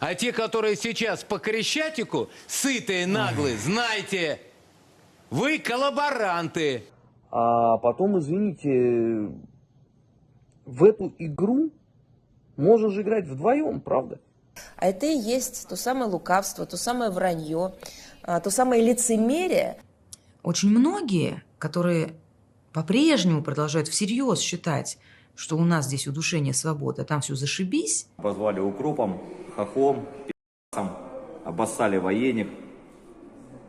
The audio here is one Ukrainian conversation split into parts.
А те, которые сейчас по Крещатику, сытые, наглые, знайте, вы коллаборанты. А потом, извините, в эту игру можно же играть вдвоем, правда? А это и есть то самое лукавство, то самое вранье, а, то самое лицемерие. Очень многие, которые по-прежнему продолжают всерьез считать, что у нас здесь удушение свободы, а там все зашибись, Позвали укропом, хохлом, пи***цем, обоссали военник.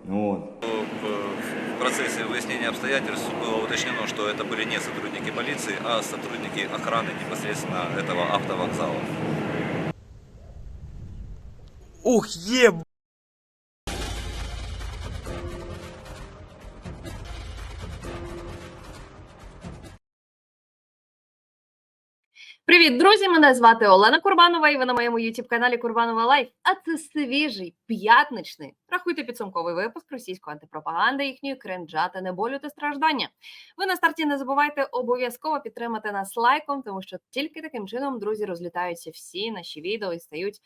Ну вот. В процессе выяснения обстоятельств было уточнено, что это были не сотрудники полиции, а сотрудники охраны непосредственно этого автовокзала. Ух, еб... Привіт, друзі! Мене звати Олена Курбанова, і ви на моєму youtube каналі Курбанова Лайф. А це свіжий, п'ятничний. Рахуйте підсумковий випуск російської антипропаганди, їхньої кринжати, неболю та страждання. Ви на старті не забувайте обов'язково підтримати нас лайком, тому що тільки таким чином, друзі, розлітаються всі наші відео і стають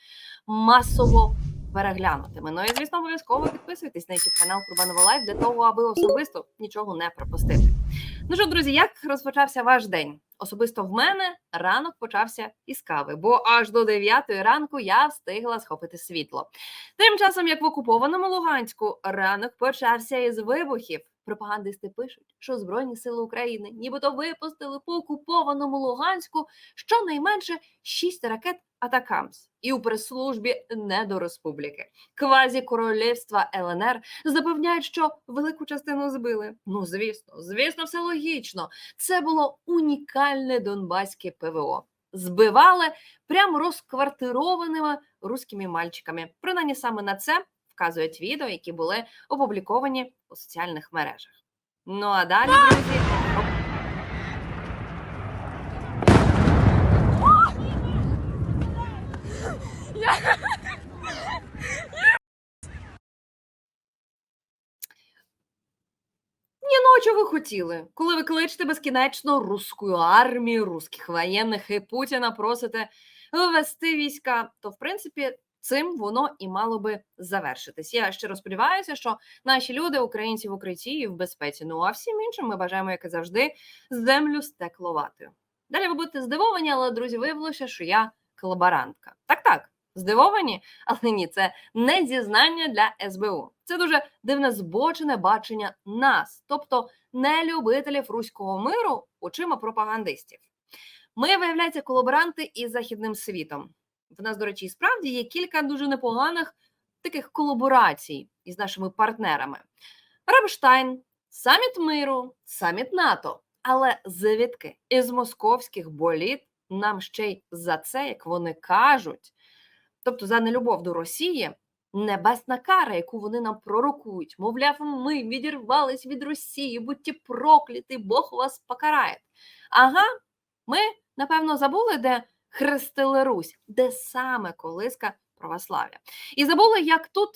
масово переглянутими. Ну і звісно, обов'язково підписуйтесь на youtube канал Курбанова Лайф для того, аби особисто нічого не пропустити. Ну що, друзі, як розпочався ваш день? Особисто в мене ранок почався із кави, бо аж до 9 ранку я встигла схопити світло. Тим часом, як в окупованому Луганську, ранок почався із вибухів. Пропагандисти пишуть, що Збройні сили України нібито випустили по окупованому Луганську щонайменше 6 ракет Атакамс. І у прес-службі Недореспубліки квазі королівства ЛНР запевняють, що велику частину збили. Ну звісно, звісно, все логічно. Це було унікальне донбаське ПВО. Збивали прямо розквартированими руськими мальчиками. Принаймні саме на це вказують відео, які були опубліковані у соціальних мережах. Ну а далі, друзі, оп- Ні, ну а чого ви хотіли? Коли ви кличете безкінечно русську армію, русських воєнних і Путіна просите ввести війська, то в принципі цим воно і мало би завершитись. Я щиро сподіваюся, що наші люди, українці в укритті і в безпеці. Ну а всім іншим ми бажаємо, як і завжди, землю стекловатою. Далі ви будете здивовані, але друзі, виявилося, що я колаборантка. Так, так. Здивовані, але ні, це не зізнання для СБУ. Це дуже дивне збочене бачення нас, тобто не любителів руського миру очима пропагандистів. Ми, виявляється, колаборанти із західним світом. В нас, до речі, і справді є кілька дуже непоганих таких колаборацій із нашими партнерами: Рамштайн, саміт миру, саміт НАТО. Але завідки із московських боліт нам ще й за це, як вони кажуть, тобто за нелюбов до Росії, небесна кара, яку вони нам пророкують. Мовляв, ми відірвались від Росії, будьте прокляті, Бог вас покарає. Ага, ми, напевно, забули, де хрестили Русь, де саме колиска православ'я. І забули, як тут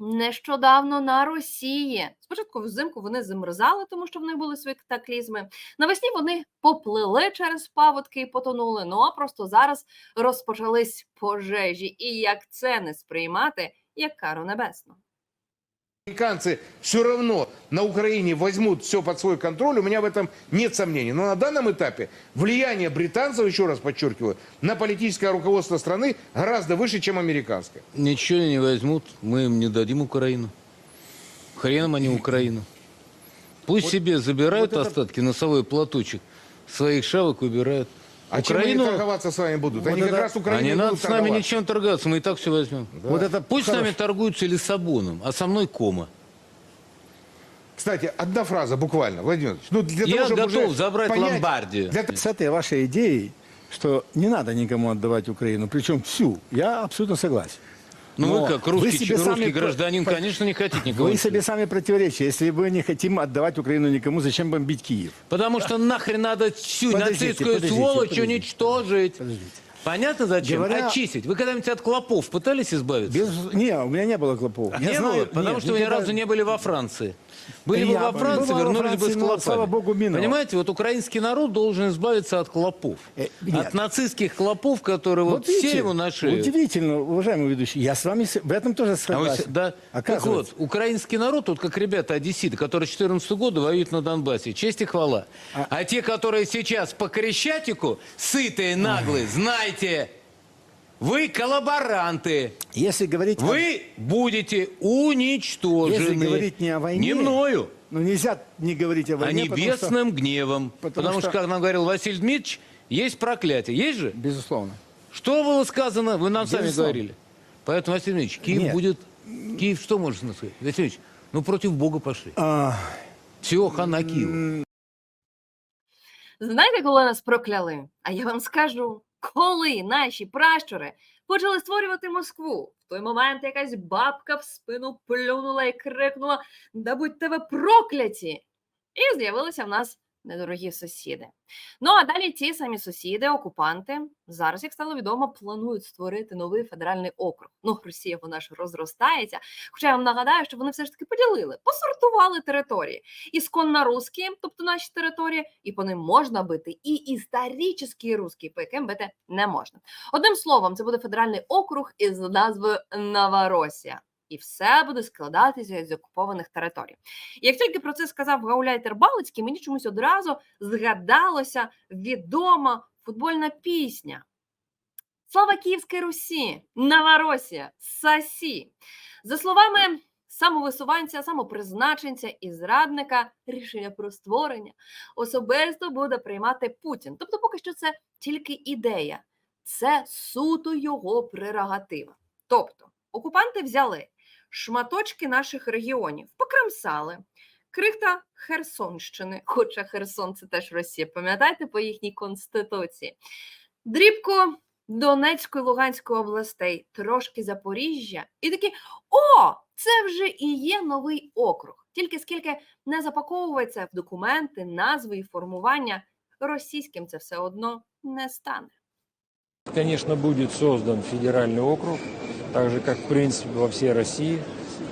нещодавно на Росії. Спочатку взимку вони замерзали, тому що в них були свої катаклізми. Навесні вони поплили через паводки і потонули. Ну а просто зараз розпочались пожежі. І як це не сприймати, як кару небесну. Американцы все равно на Украине возьмут все под свой контроль, у меня в этом нет сомнений. Но на данном этапе влияние британцев, еще раз подчеркиваю, на политическое руководство страны гораздо выше, чем американское. Ничего не возьмут, мы им не дадим Украину. Хреном они Украину. Пусть себе забирают вот это- остатки, носовой платочек, своих шавок убирают. А чем они торговаться с вами будут? Вот они как это- раз Украине А не и надо с нами ничем торгаться, мы и так все возьмем. Вот это пусть с нами торгуются Лиссабоном, а со мной кома. Кстати, одна фраза буквально, Владимир Владимирович. Ну, для Я того, готов забрать понять- Ломбардию. для С этой вашей идеей, что не надо никому отдавать Украину, причем всю, я абсолютно согласен. Ну Но вы как вы русский, себе русский сами про- гражданин, по- конечно, не хотите никого. Вы ничего. себе сами противоречите. Если вы не хотим отдавать Украину никому, зачем бомбить Киев? Потому что нахрен надо всю Подождите, нацистскую подождите, сволочь подождите. уничтожить. Подождите. Понятно зачем? Говоря- Очистить. Вы когда-нибудь от клопов пытались избавиться? Без... Не, у меня не было клопов. Не Я знаю, было, потому нет, что вы ни никогда- разу не были во Франции. Были бы во Франции, вернулись бы с клопами. слава богу, минуло. Понимаете, вот украинский народ должен избавиться от клопов. Э. От нацистских клопов, которые вот, все ему на шею. Удивительно, уважаемый ведущий. Я с вами в этом тоже А согласен. да. Так Оказывается. вот, украинский народ, вот как ребята одесситы, которые с 14 года воюют на Донбассе, честь и хвала. А, те, которые сейчас по Крещатику, сытые, наглые, знайте, вы коллаборанты. Если говорить... о- Вы будете уничтожены. Если говорить не о войне... Не мною, Ну, нельзя не говорить о а войне, потому что- небесным гневом. потому Потому, что, что- как нам говорил Василий Дмитриевич, есть проклятие. Есть же? Безусловно. Что было сказано, вы нам сами Безусловно. говорили. Поэтому, Василий Дмитриевич, Киев Нет. будет... Киев что может сказать? Василий Дмитриевич, ну против Бога пошли. А, Все, хана Киеву. Знаєте, коли нас прокляли? А я вам скажу, коли наші пращури почали створювати Москву, в той момент якась бабка в спину плюнула і крикнула: Да будьте ви прокляті! І з'явилися в нас недорогі сусіди. Ну а далі ті самі сусіди, окупанти, зараз, як стало відомо, планують створити новий федеральний округ. Ну, Росія вона ж розростається. Хоча я вам нагадаю, що вони все ж таки поділили, посортували території ісконно русські, тобто наші території, і по ним можна бити, і історичні русські, по яким бити не можна. Одним словом, це буде федеральний округ із назвою Новоросія. І все буде складатися з окупованих територій. І як тільки про це сказав Гауляйтер Балицький, мені чомусь одразу згадалося відома футбольна пісня. Слава Київській Русі, Новоросія, Сасі. За словами самовисуванця, самопризначенця і зрадника, рішення про створення особисто буде приймати Путін. Тобто, поки що це тільки ідея, це суто його прерогатива. Тобто, окупанти взяли шматочки наших регіонів, покремсали. Крихта Херсонщини, хоча Херсон це теж Росія, пам'ятаєте по їхній конституції. Дрібку Донецької, Луганської областей, трошки Запоріжжя, і такі: о, це вже і є новий округ. Тільки скільки не запаковується в документи, назви і формування, російським це все одно не стане. Конечно, будет создан федеральный округ, так же, как в принципе во всей России.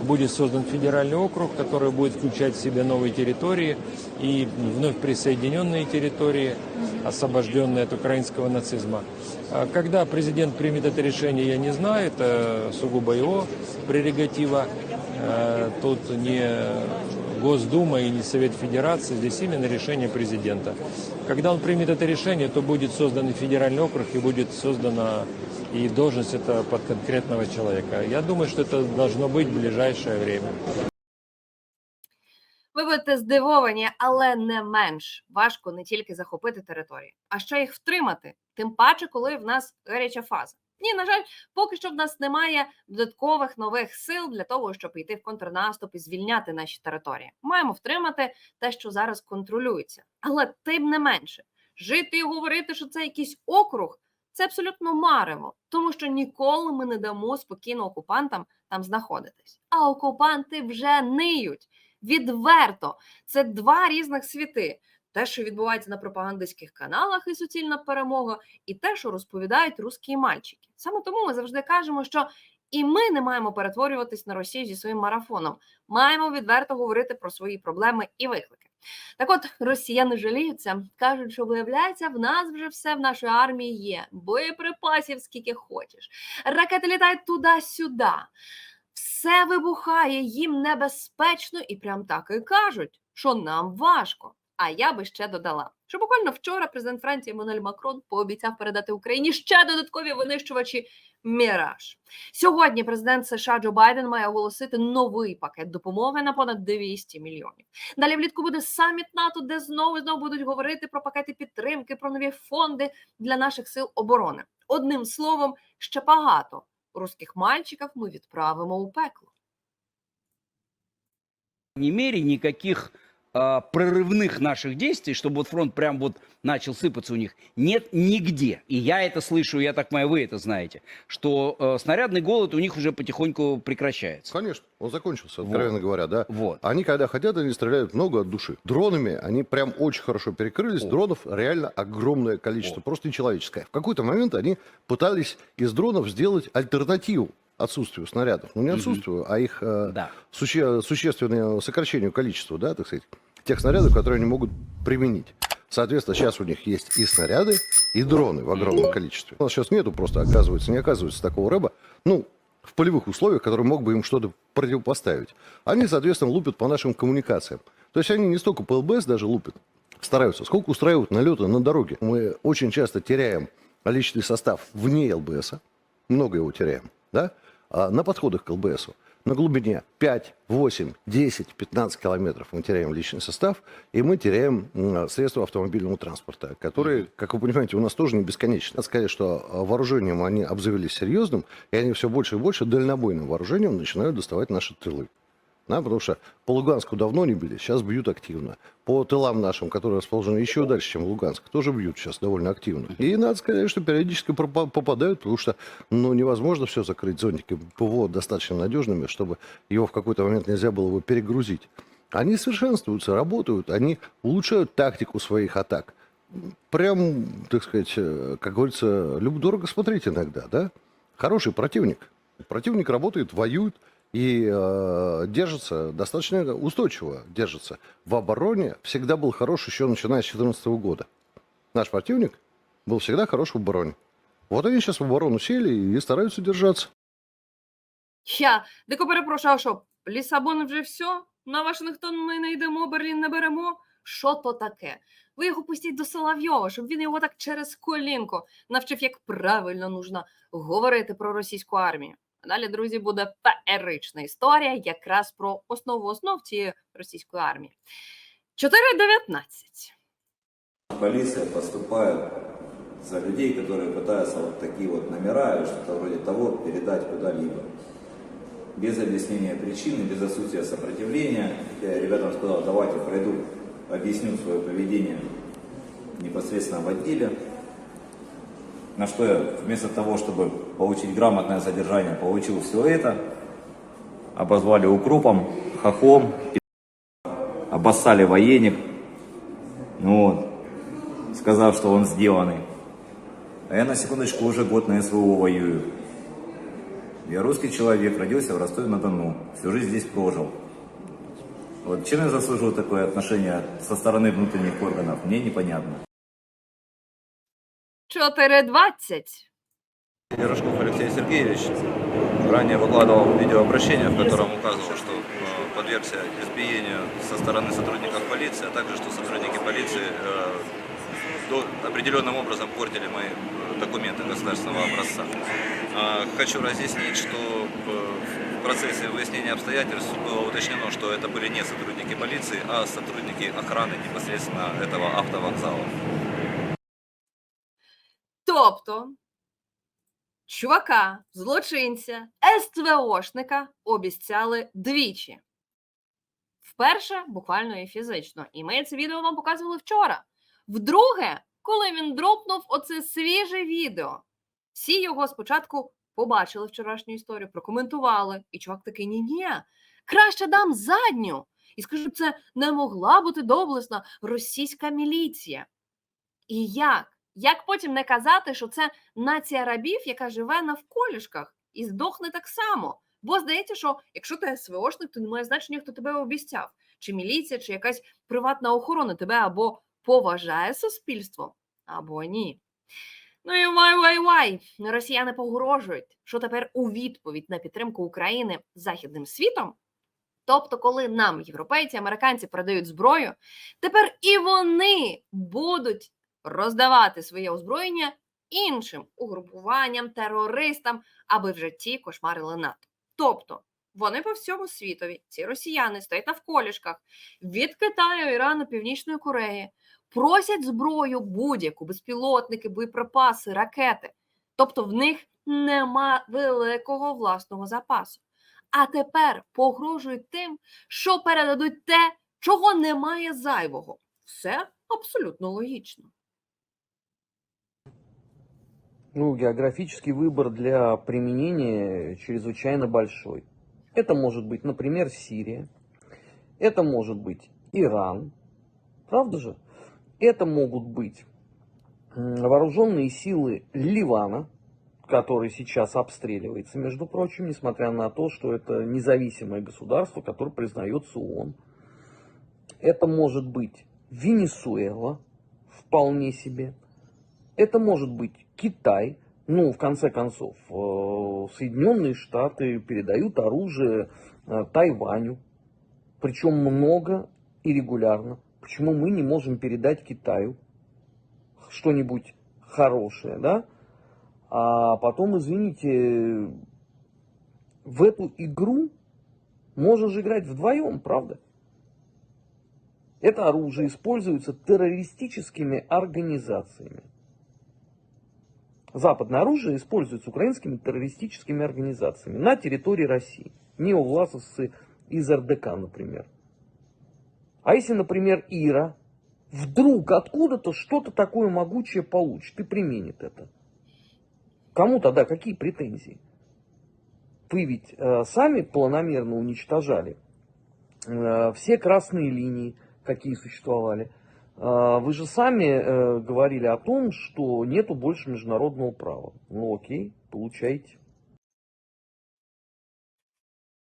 Будет создан федеральный округ, который будет включать в себя новые территории и вновь присоединенные территории, освобожденные от украинского нацизма. А Когда президент примет это решение, я не знаю, это сугубо его прерогатива. Э, Тут не Госдума и не Совет Федерации, здесь именно решение президента. Когда он примет это решение, то будет создан федеральный округ, и будет создана и должность это под конкретного человека. Я думаю, что это должно быть в ближайшее время. Ви будете здивовані, але не менш важко не тільки захопити території, а ще їх втримати, тим паче, коли в нас гаряча фаза. Ні, на жаль, поки що в нас немає додаткових нових сил для того, щоб йти в контрнаступ і звільняти наші території. Маємо втримати те, що зараз контролюється. Але тим не менше, жити і говорити, що це якийсь округ, це абсолютно марево, тому що ніколи ми не дамо спокійно окупантам там знаходитись. А окупанти вже ниють відверто. Це два різних світи. Те, що відбувається на пропагандистських каналах і суцільна перемога, і те, що розповідають русські мальчики. Саме тому ми завжди кажемо, що і ми не маємо перетворюватись на Росію зі своїм марафоном. Маємо відверто говорити про свої проблеми і виклики. Так от росіяни жаліються, кажуть, що виявляється, в нас вже все в нашій армії є, боєприпасів скільки хочеш, ракети літають туди-сюди. Все вибухає, їм небезпечно, і прям так і кажуть, що нам важко. А я би ще додала, що буквально вчора президент Франції Еммануель Макрон пообіцяв передати Україні ще додаткові винищувачі Міраж. Сьогодні президент США Джо Байден має оголосити новий пакет допомоги на понад 200 мільйонів. Далі влітку буде саміт НАТО, де знову і знову будуть говорити про пакети підтримки, про нові фонди для наших сил оборони. Одним словом, ще багато русських мальчиків ми відправимо у пекло. не мере никаких а, прорывных наших действий, чтобы вот фронт прям вот начал сыпаться у них, нет нигде. И я это слышу, я так понимаю, вы это знаете, что э, снарядный голод у них уже потихоньку прекращается. Конечно, он закончился, Вот. откровенно говоря, да. Вот. Они, когда хотят, они стреляют много от души. Дронами они прям очень хорошо перекрылись. О. Дронов реально огромное количество, О. просто нечеловеческое. В какой-то момент они пытались из дронов сделать альтернативу отсутствию снарядов. Ну, не отсутствию, а их э, Да. суще- существенное сокращению количества, да, так сказать, тех снарядов, которые они могут применить. Соответственно, сейчас у них есть и снаряды, и дроны в огромном количестве. У нас сейчас нету просто, оказывается, не оказывается такого рэба, ну, в полевых условиях, который мог бы им что-то противопоставить. Они, соответственно, лупят по нашим коммуникациям. То есть они не столько по ЛБС даже лупят, стараются, сколько устраивают налеты на дороге. Мы очень часто теряем личный состав вне ЛБС, много его теряем, да, а на подходах к ЛБСу. На глубине 5, 8, 10, 15 километров мы теряем личный состав, и мы теряем средства автомобильного транспорта, которые, как вы понимаете, у нас тоже не бесконечны. Надо сказать, что а, вооружением они обзавелись серьезным, и они все больше и больше дальнобойным вооружением начинают доставать наши тылы. Да, потому что по Луганску давно не били, сейчас бьют активно. По тылам нашим, которые расположены еще дальше, чем Луганск, тоже бьют сейчас довольно активно. И надо сказать, что периодически попадают, потому что ну, невозможно все закрыть зонтиками ПВО достаточно надежными, чтобы его в какой-то момент нельзя было бы перегрузить. Они совершенствуются, работают, они улучшают тактику своих атак. Прям, так сказать, э, как говорится, люб дорого смотреть иногда, да? Хороший противник. Противник работает, воюет и э, держится достаточно устойчиво, держится. В обороне всегда был хорош еще начиная с 2014 года. Наш противник был всегда хорош в обороне. Вот они сейчас в оборону сели и стараются держаться. Я дико перепрошую, а що, Лісабон вже все? На Вашингтон ми не йдемо, Берлін не беремо? Що то таке? Ви його пустіть до Соловйова, щоб він його так через колінко навчив, як правильно нужно говорити про російську армію. А далі, друзі, буде феерична історія якраз про основу основ цієї російської армії. 4.19. Полиция поступает за людей, которые пытаются вот такие вот номера или что-то вроде того передать куда-либо. Без объяснения причины, без отсутствия сопротивления. Я ребятам сказал, давайте пройду, объясню свое поведение непосредственно в отделе. На что я вместо того, чтобы получить грамотное содержание, получил все это. Обозвали укропом, хохлом, обоссали военник. Ну вот, сказав, что он сделанный. А я на секундочку уже год на СВО воюю. Я русский человек, родился в Ростове-на-Дону, всю жизнь здесь прожил. Вот чем я заслужил такое отношение со стороны внутренних органов, мне непонятно. 4.20. Пирожков Алексей Сергеевич ранее выкладывал видеообращение, в котором указывал, что э, подвергся избиению со стороны сотрудников полиции, а также, что сотрудники полиции э, определенным образом портили мои э, документы государственного образца. А, Хочу разъяснить, что в процессе выяснения обстоятельств было уточнено, что это были не сотрудники полиции, а сотрудники охраны непосредственно этого автовокзала. Тобто чувака, злочинця, СТВОшника обіцяли двічі. Вперше, буквально і фізично. І ми це відео вам показували вчора. Вдруге, коли він дропнув оце свіже відео, всі його спочатку побачили вчорашню історію, прокоментували. І чувак такий: ні-ні, краще дам задню. І скажу, це не могла бути доблесна російська міліція. І як? Як потім не казати, що це нація рабів, яка живе навколішках і здохне так само? Бо здається, що якщо ти СВОшник, то немає значення, хто тебе обіцяв, чи міліція, чи якась приватна охорона тебе або поважає суспільство, або ні. Ну і вай вай вай росіяни погрожують, що тепер у відповідь на підтримку України західним світом. Тобто, коли нам, європейці, американці передають зброю, тепер і вони будуть роздавати своє озброєння іншим угрупуванням, терористам, аби вже ті кошмарили НАТО. Тобто вони по всьому світові, ці росіяни стоять на вколішках від Китаю, Ірану, Північної Кореї, просять зброю будь-яку, безпілотники, боєприпаси, ракети. Тобто в них нема великого власного запасу. А тепер погрожують тим, що передадуть те, Чого немає зайвого? Все абсолютно логічно. Ну, географический выбор для применения чрезвычайно большой. Это может быть, например, Сирия. Это может быть Иран. Правда же? Это могут быть вооруженные силы Ливана, который сейчас обстреливается, между прочим, несмотря на то, что это независимое государство, которое признается ООН. Это может быть Венесуэла, вполне себе. Это может быть Китай. Ну, в конце концов, э, Соединенные Штаты передают оружие э, Тайваню. Причем много и регулярно. Почему мы не можем передать Китаю что-нибудь хорошее, да? А потом, извините, в эту игру можно же играть вдвоем, правда? Это оружие используется террористическими организациями. Западное оружие используется украинскими террористическими организациями на территории России. Неовласовцы из РДК, например. А если, например, Ира вдруг откуда-то что-то такое могучее получит и применит это? Кому тогда какие претензии? Вы ведь э, сами планомерно уничтожали э, все красные линии, какие существовали. Э, вы же сами э, говорили о том, что нету больше международного права. Ну окей, получайте.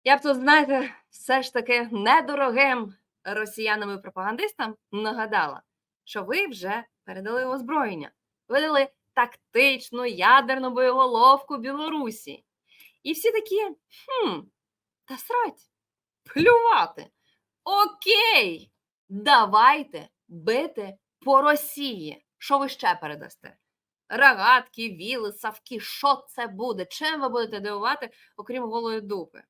Я б тут, знаєте, все ж таки недорогим росіянам і пропагандистам нагадала, що ви вже передали озброєння, видали тактичну ядерну боєголовку Білорусі. І всі такі, хм, та срать, плювати. Окей, давайте бити по Росії. Що ви ще передасте? Рогатки, віли, савки, що це буде? Чим ви будете дивувати, окрім голої дупи?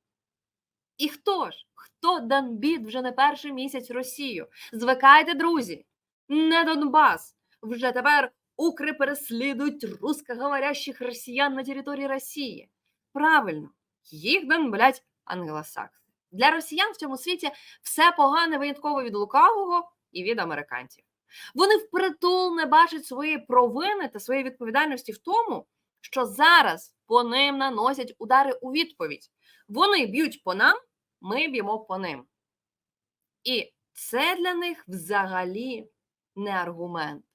І хто ж? Хто Донбіт вже не перший місяць Росію? Звикайте, друзі, не Донбас. Вже тепер укри переслідують русскоговорящих росіян на території Росії. Правильно, їх донблять англосакси. Для росіян в цьому світі все погане винятково від лукавого і від американців. Вони впритул не бачать своєї провини та своєї відповідальності в тому, що зараз по ним наносять удари у відповідь. Вони б'ють по нам, ми б'ємо по ним. І це для них взагалі не аргумент.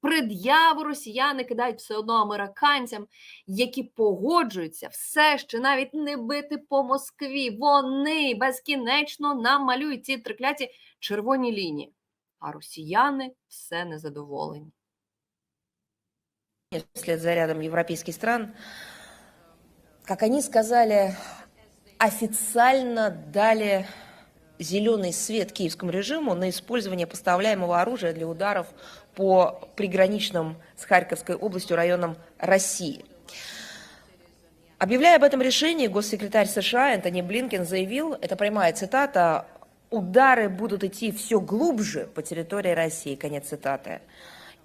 Пред'яву росіяни кидають все одно американцям, які погоджуються все ще навіть не бити по Москві. Вони безкінечно нам малюють ці трикляті червоні лінії. А росіяни все незадоволені. вслед за рядом европейских стран, как они сказали, официально дали зеленый свет киевскому режиму на использование поставляемого оружия для ударов по приграничным с Харьковской областью районам России. Объявляя об этом решении, госсекретарь США Энтони Блинкен заявил, это прямая цитата, удары будут идти все глубже по территории России, конец цитаты.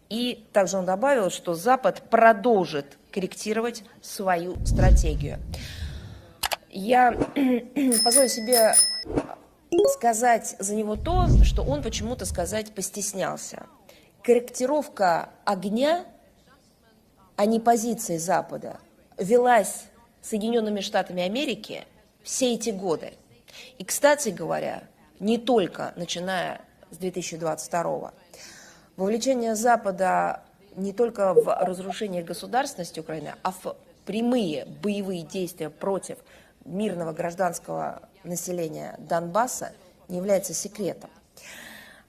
И также он добавил, что Запад продолжит корректировать свою стратегию. Я позволю себе сказать за него то, что он почему-то сказать постеснялся. Корректировка огня, а не позиции Запада, велась Соединенными Штатами Америки все эти годы. И, кстати говоря, не только начиная с 2022 Вовлечение Запада не только в разрушение государственности Украины, а в прямые боевые действия против мирного гражданского населения Донбасса не является секретом.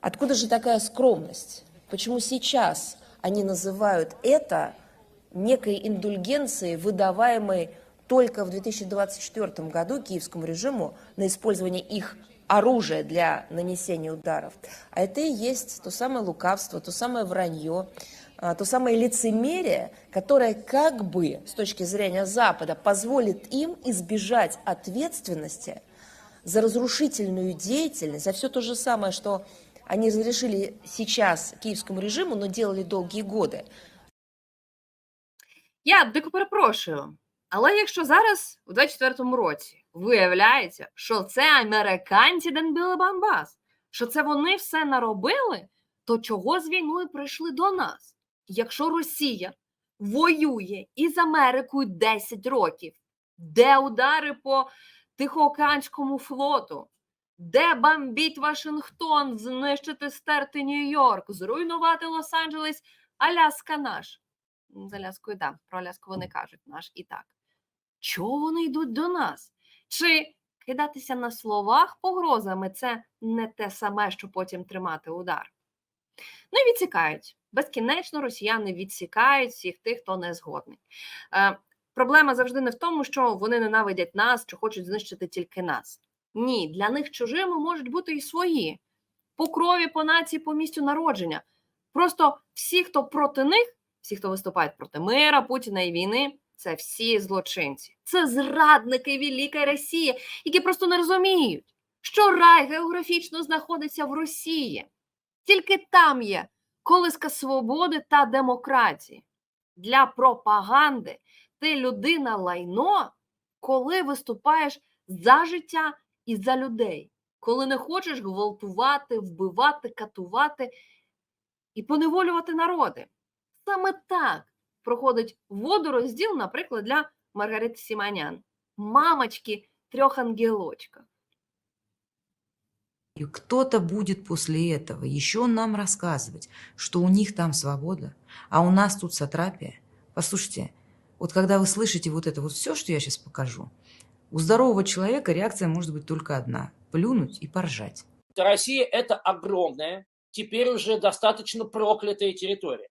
Откуда же такая скромность? Почему сейчас они называют это некой индульгенцией, выдаваемой только в 2024 году киевскому режиму на использование их оружия для нанесения ударов. А это и есть то самое лукавство, то самое вранье, а, то самое лицемерие, которое как бы с точки зрения Запада позволит им избежать ответственности за разрушительную деятельность, за все то же самое, что они разрешили сейчас киевскому режиму, но делали долгие годы. Я дико перепрошую. Але якщо зараз, у 24-му році, виявляється, що це американці денбили Донбас, що це вони все наробили, то чого з війною прийшли до нас? Якщо Росія воює із Америкою 10 років, де удари по Тихоокеанському флоту, де бомбіть Вашингтон, знищити стерти Нью-Йорк, зруйнувати Лос-Анджелес, Аляска наш. З Аляскою, да, про Аляску вони кажуть, наш і так. Чого вони йдуть до нас? Чи кидатися на словах погрозами це не те саме, що потім тримати удар? Ну і відсікають. Безкінечно росіяни відсікають всіх тих, хто не згодний. Е, проблема завжди не в тому, що вони ненавидять нас чи хочуть знищити тільки нас. Ні, для них чужими можуть бути і свої по крові, по нації, по місцю народження. Просто всі, хто проти них, всі, хто виступають проти мира, Путіна і війни, це всі злочинці. Це зрадники Великої Росії, які просто не розуміють, що рай географічно знаходиться в Росії. Тільки там є колиска свободи та демократії. Для пропаганди ти людина лайно, коли виступаєш за життя і за людей, коли не хочеш гвалтувати, вбивати, катувати і поневолювати народи. Саме так проходить водорозділ, наприклад, для Маргарити Сіманян, мамочки трьох ангелочках. И кто-то будет после этого еще нам рассказывать, что у них там свобода, а у нас тут сатрапия. Послушайте, вот когда вы слышите вот это вот все, что я сейчас покажу, у здорового человека реакция может быть только одна – плюнуть и поржать. Россия – это огромная, теперь уже достаточно проклятая территория.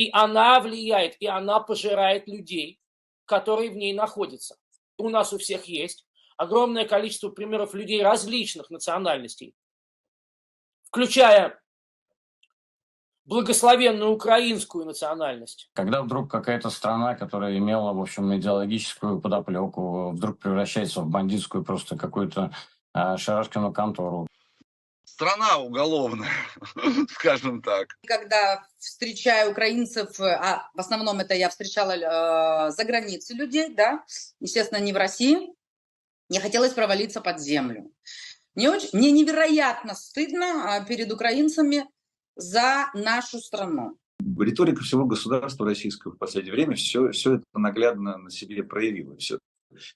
И она влияет, и она пожирает людей, которые в ней находятся. У нас у всех есть огромное количество примеров людей различных национальностей, включая благословенную украинскую национальность. Когда вдруг какая-то страна, которая имела, в общем, идеологическую подоплеку, вдруг превращается в бандитскую просто какую-то э, шарашкину контору. Страна уголовная, скажем так. Когда встречаю украинцев, э, а в основном это я встречала э, за границей людей, да, естественно, не в России, мне хотелось провалиться под землю. Мне, очень, мне невероятно стыдно а, перед украинцами за нашу страну. Риторика всего государства российского в последнее время все, все это наглядно на себе проявила. Все,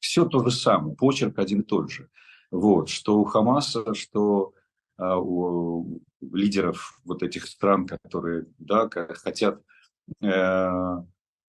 все то же самое, почерк один и тот же. Вот, что у Хамаса, что у лидеров вот этих стран, которые да, хотят, э,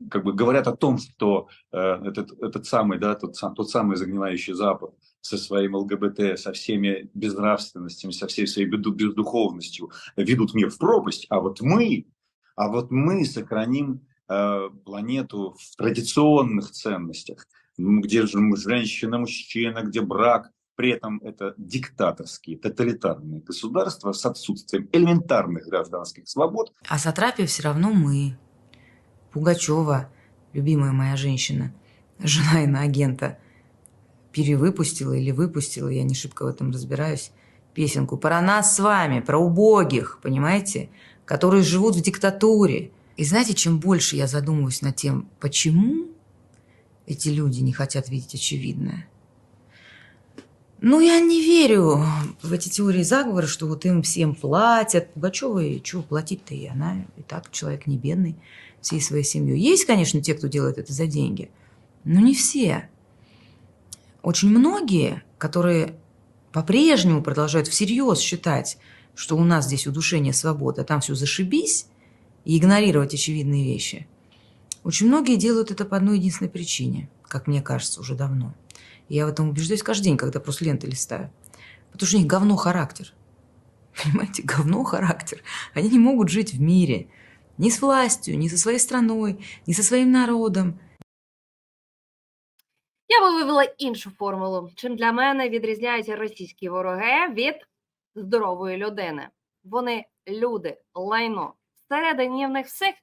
как бы говорят о том, что э, этот, этот самый, да, тот, сам, тот самый загнивающий Запад со своим ЛГБТ, со всеми безнравственностями, со всей своей безду- бездуховностью ведут мир в пропасть, а вот мы, а вот мы сохраним э, планету в традиционных ценностях, где же женщина, мужчина, где брак, при этом это диктаторские, тоталитарные государства с отсутствием элементарных гражданских свобод, А сатрапия все равно мы. Пугачева, любимая моя женщина, жена иноагента, перевыпустила или выпустила, я не шибко в этом разбираюсь, песенку про нас с вами, про убогих, понимаете, которые живут в диктатуре. И знаете, чем больше я задумываюсь над тем, почему эти люди не хотят видеть очевидное, ну, я не верю в эти теории заговора, что вот им всем платят. Пугачевой чего платить-то и она и так человек не бедный всей своей семьей. Есть, конечно, те, кто делает это за деньги, но не все. Очень многие, которые по-прежнему продолжают всерьез считать, что у нас здесь удушение свободы, а там все зашибись, и игнорировать очевидные вещи. Очень многие делают это по одной единственной причине, как мне кажется, уже давно. И я в этом убеждаюсь каждый день, когда просто ленты листаю. Потому что у них говно характер. Понимаете, говно характер. Они не могут жить в мире. Ни с властью, ни со своей страной, ни со своим народом. Я би вивела іншу формулу. Чим для мене відрізняються російські вороги від здорової людини? Вони люди, лайно. Всередині в них всіх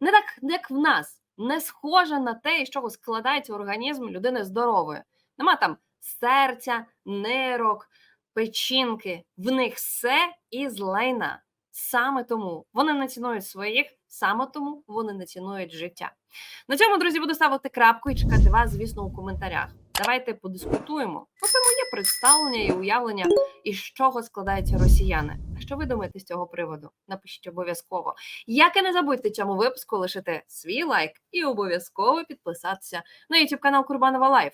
не так, як в нас, не схоже на те, із чого складається організм людини здорової. Нема там серця, нирок, печінки. В них все із лайна. Саме тому вони не цінують своїх, саме тому вони не цінують життя. На цьому, друзі, буду ставити крапку і чекати вас, звісно, у коментарях. Давайте подискутуємо. Бо це моє представлення і уявлення, із чого складаються росіяни. А що ви думаєте з цього приводу? Напишіть обов'язково. Як і не забудьте цьому випуску лишити свій лайк і обов'язково підписатися на YouTube канал Курбанова Лайф.